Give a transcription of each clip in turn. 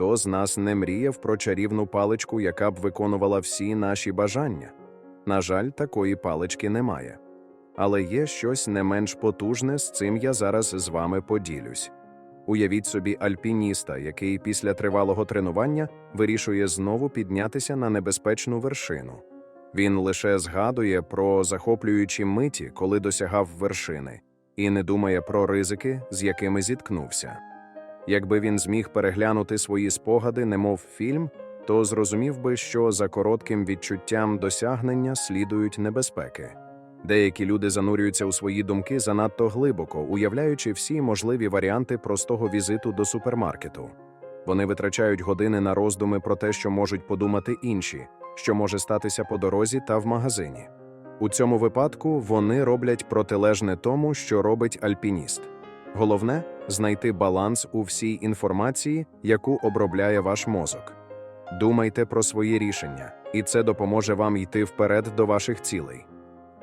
Хто з нас не мріяв про чарівну паличку, яка б виконувала всі наші бажання? На жаль, такої палички немає. Але є щось не менш потужне, з цим я зараз з вами поділюсь. Уявіть собі альпініста, який після тривалого тренування вирішує знову піднятися на небезпечну вершину. Він лише згадує про захоплюючі миті, коли досягав вершини, і не думає про ризики, з якими зіткнувся. Якби він зміг переглянути свої спогади, немов фільм, то зрозумів би, що за коротким відчуттям досягнення слідують небезпеки. Деякі люди занурюються у свої думки занадто глибоко, уявляючи всі можливі варіанти простого візиту до супермаркету. Вони витрачають години на роздуми про те, що можуть подумати інші, що може статися по дорозі та в магазині. У цьому випадку вони роблять протилежне тому, що робить альпініст. Головне знайти баланс у всій інформації, яку обробляє ваш мозок. Думайте про свої рішення, і це допоможе вам йти вперед до ваших цілей.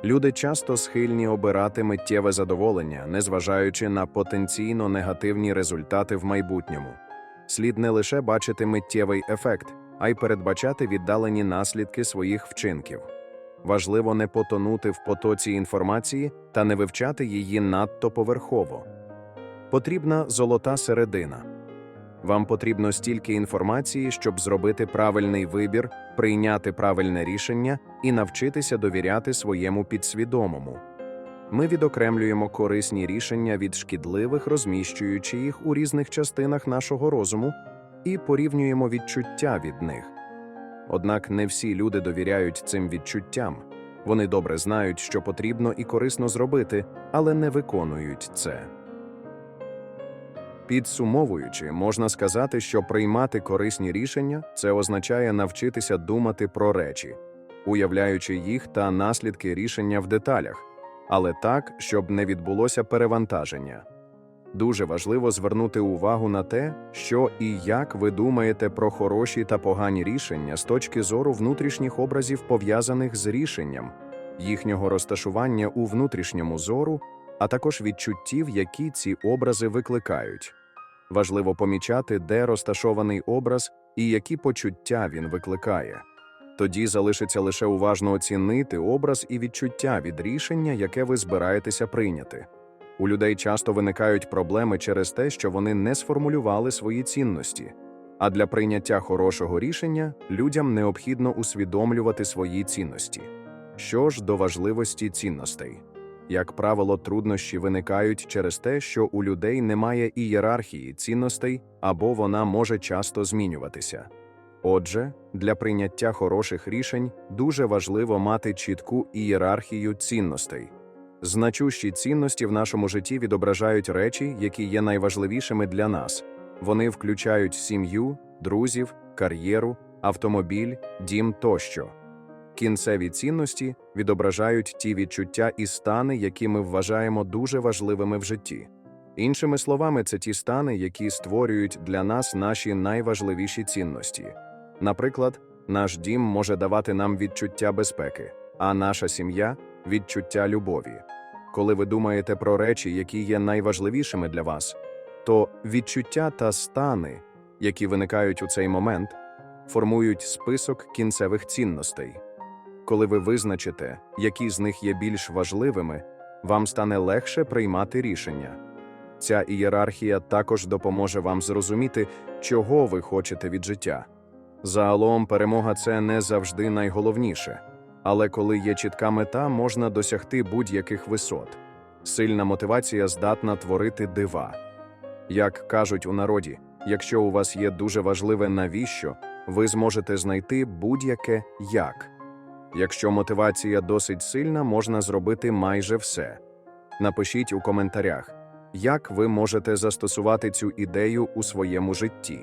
Люди часто схильні обирати миттєве задоволення, незважаючи на потенційно негативні результати в майбутньому. Слід не лише бачити миттєвий ефект, а й передбачати віддалені наслідки своїх вчинків. Важливо не потонути в потоці інформації та не вивчати її надто поверхово. Потрібна золота середина. Вам потрібно стільки інформації, щоб зробити правильний вибір, прийняти правильне рішення і навчитися довіряти своєму підсвідомому. Ми відокремлюємо корисні рішення від шкідливих, розміщуючи їх у різних частинах нашого розуму, і порівнюємо відчуття від них. Однак не всі люди довіряють цим відчуттям. Вони добре знають, що потрібно і корисно зробити, але не виконують це. Підсумовуючи, можна сказати, що приймати корисні рішення це означає навчитися думати про речі, уявляючи їх та наслідки рішення в деталях, але так, щоб не відбулося перевантаження. Дуже важливо звернути увагу на те, що і як ви думаєте про хороші та погані рішення з точки зору внутрішніх образів, пов'язаних з рішенням, їхнього розташування у внутрішньому зору, а також відчуттів, які ці образи викликають. Важливо помічати, де розташований образ і які почуття він викликає. Тоді залишиться лише уважно оцінити образ і відчуття від рішення, яке ви збираєтеся прийняти. У людей часто виникають проблеми через те, що вони не сформулювали свої цінності. А для прийняття хорошого рішення людям необхідно усвідомлювати свої цінності. Що ж до важливості цінностей? Як правило, труднощі виникають через те, що у людей немає ієрархії цінностей або вона може часто змінюватися. Отже, для прийняття хороших рішень дуже важливо мати чітку ієрархію цінностей. Значущі цінності в нашому житті відображають речі, які є найважливішими для нас. Вони включають сім'ю, друзів, кар'єру, автомобіль, дім тощо. Кінцеві цінності відображають ті відчуття і стани, які ми вважаємо дуже важливими в житті. Іншими словами, це ті стани, які створюють для нас наші найважливіші цінності. Наприклад, наш дім може давати нам відчуття безпеки, а наша сім'я відчуття любові. Коли ви думаєте про речі, які є найважливішими для вас, то відчуття та стани, які виникають у цей момент, формують список кінцевих цінностей. Коли ви визначите, які з них є більш важливими, вам стане легше приймати рішення. Ця ієрархія також допоможе вам зрозуміти, чого ви хочете від життя. Загалом, перемога це не завжди найголовніше, але коли є чітка мета, можна досягти будь-яких висот. Сильна мотивація здатна творити дива. Як кажуть у народі, якщо у вас є дуже важливе навіщо, ви зможете знайти будь-яке як. Якщо мотивація досить сильна, можна зробити майже все. Напишіть у коментарях, як ви можете застосувати цю ідею у своєму житті,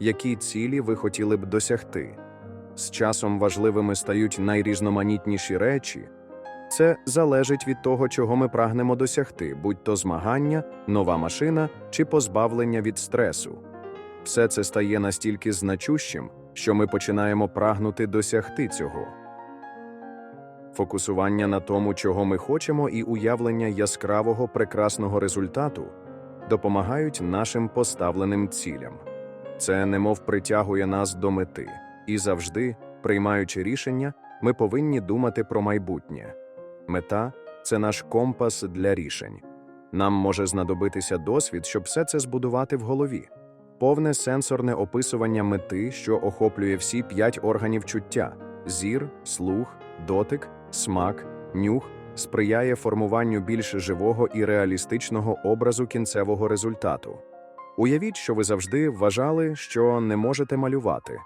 які цілі ви хотіли б досягти. З часом важливими стають найрізноманітніші речі. Це залежить від того, чого ми прагнемо досягти, будь то змагання, нова машина чи позбавлення від стресу. Все це стає настільки значущим, що ми починаємо прагнути досягти цього. Фокусування на тому, чого ми хочемо, і уявлення яскравого прекрасного результату допомагають нашим поставленим цілям. Це немов притягує нас до мети, і завжди, приймаючи рішення, ми повинні думати про майбутнє. Мета це наш компас для рішень. Нам може знадобитися досвід, щоб все це збудувати в голові. Повне сенсорне описування мети, що охоплює всі п'ять органів чуття зір, слух, дотик, смак, нюх, сприяє формуванню більш живого і реалістичного образу кінцевого результату. Уявіть, що ви завжди вважали, що не можете малювати,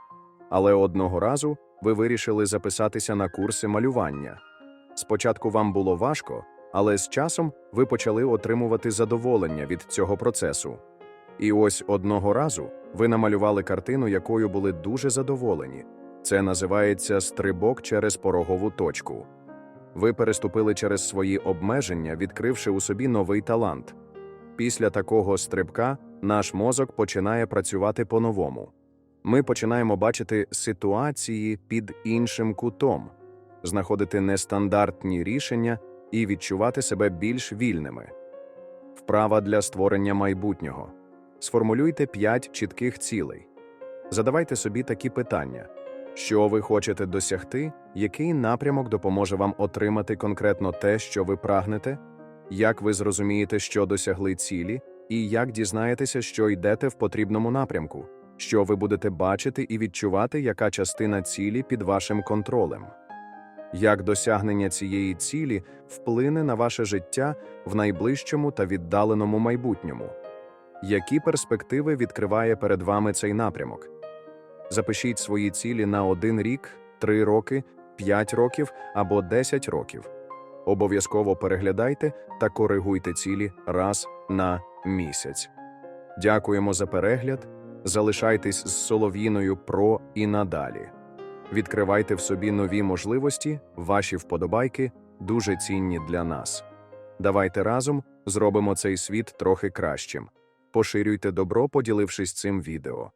але одного разу ви вирішили записатися на курси малювання. Спочатку вам було важко, але з часом ви почали отримувати задоволення від цього процесу. І ось одного разу ви намалювали картину, якою були дуже задоволені. Це називається стрибок через порогову точку. Ви переступили через свої обмеження, відкривши у собі новий талант. Після такого стрибка наш мозок починає працювати по-новому. Ми починаємо бачити ситуації під іншим кутом, знаходити нестандартні рішення і відчувати себе більш вільними. Вправа для створення майбутнього. Сформулюйте 5 чітких цілей. Задавайте собі такі питання: що ви хочете досягти, який напрямок допоможе вам отримати конкретно те, що ви прагнете, як ви зрозумієте, що досягли цілі, і як дізнаєтеся, що йдете в потрібному напрямку, що ви будете бачити і відчувати, яка частина цілі під вашим контролем. Як досягнення цієї цілі вплине на ваше життя в найближчому та віддаленому майбутньому? Які перспективи відкриває перед вами цей напрямок? Запишіть свої цілі на один рік, три роки, п'ять років або десять років. Обов'язково переглядайте та коригуйте цілі раз на місяць. Дякуємо за перегляд. Залишайтесь з Солов'їною Про і надалі. Відкривайте в собі нові можливості, ваші вподобайки дуже цінні для нас. Давайте разом зробимо цей світ трохи кращим. Поширюйте добро, поділившись цим відео.